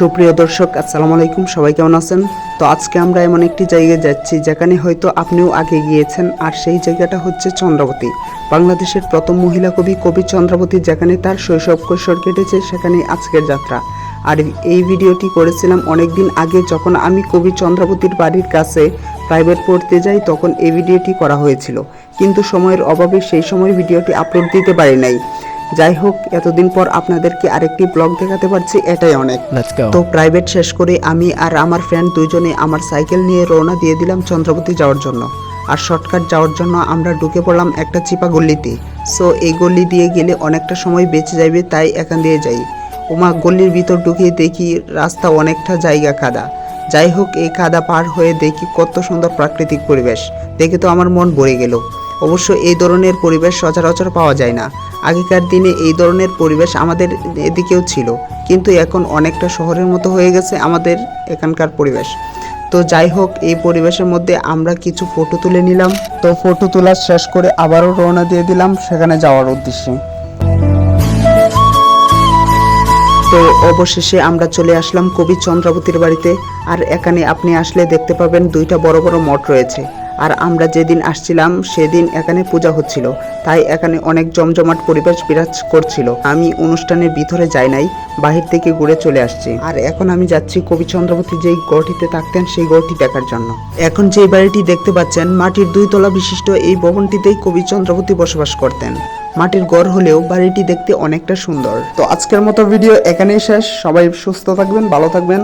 সুপ্রিয় দর্শক, আসসালামু আলাইকুম। সবাই কেমন আছেন? তো আজকে আমরা এমন একটি জায়গায় যাচ্ছি, যেখানে হয়তো আপনিও আগে গিয়েছেন, আর সেই জায়গাটা হচ্ছে চন্দ্রাবতী। বাংলাদেশের প্রথম মহিলা কবি কবি চন্দ্রাবতী, যেখানে তার শৈশব কৈশোর কেটেছে সেখানে আজকের যাত্রা। আর এই ভিডিওটি করেছিলাম অনেক দিন আগে, যখন আমি কবি চন্দ্রাবতীর বাড়ির কাছে প্রাইভেট পড়তে যাই, তখন এই ভিডিওটি করা হয়েছিল। কিন্তু সময়ের অভাবে সেই সময় ভিডিওটি আপলোড দিতে পারি নাই। যাই হোক এতদিন পর আপনাদেরকে আরেকটি ব্লগ দেখাতে পারছি এটাই অনেক। তো প্রাইভেট শেষ করে আমি আর আমার ফ্রেন্ড দুইজনে আমার সাইকেল নিয়ে রওনা দিয়ে দিলাম চন্দ্রপতি যাওয়ার জন্য। আর শর্টকাট যাওয়ার জন্য আমরা ঢুকে পড়লাম একটা চিপা গল্লিতে সো এই গল্লি দিয়ে গেলে অনেকটা সময় বেঁচে যাবে তাই এখান দিয়ে যাই। ওমা গল্লির ভিতর ঢুকে দেখি রাস্তা অনেকটা জায়গা কাদা যাই হোক এই কাদা পার হয়ে দেখি কত সুন্দর প্রাকৃতিক পরিবেশ। দেখে তো আমার মন ভরে গেল। অবশ্য এই ধরনের পরিবেশ সচরাচর পাওয়া যায় না। আগেকার দিনে এই ধরনের পরিবেশ আমাদের এদিকেও ছিল। কিন্তু এখন অনেকটা শহরের মতো হয়ে গেছে আমাদের এখানকার পরিবেশ। তো যাই হোক, এই পরিবেশের মধ্যে আমরা কিছু ফটো তুলে নিলাম। তো ফটো তোলা শেষ করে আবারও রওনা দিয়ে দিলাম সেখানে যাওয়ার উদ্দেশ্যে। তো অবশেষে আমরা চলে আসলাম কবি চন্দ্রাবতীর বাড়িতে। আর এখানে আপনি আসলে দেখতে পাবেন দুইটা বড় বড় মঠ রয়েছে। আর আমরা যেদিন আসছিলাম, সেদিন এখানে পূজা হচ্ছিল। তাই এখানে অনেক জমজমাট পরিবেশ বিরাজ করছিল। আমি অনুষ্ঠানের ভিতরে যাই নাই, বাহির থেকে ঘুরে চলে আসছি। আর এখন আমি যাচ্ছি কবি চন্দ্রবতী যেই গড়টিতে থাকতেন, সেই গড়টি দেখার জন্য। এখন যে বাড়িটি দেখতে পাচ্ছেন, মাটির দুই তলা বিশিষ্ট এই ভবনটিতেই কবি চন্দ্রবতী বসবাস করতেন। মাটির ঘর হলেও বাড়িটি দেখতে অনেকটা সুন্দর। তো আজকের মতো ভিডিও এখানেই শেষ। সবাই সুস্থ থাকবেন, ভালো থাকবেন।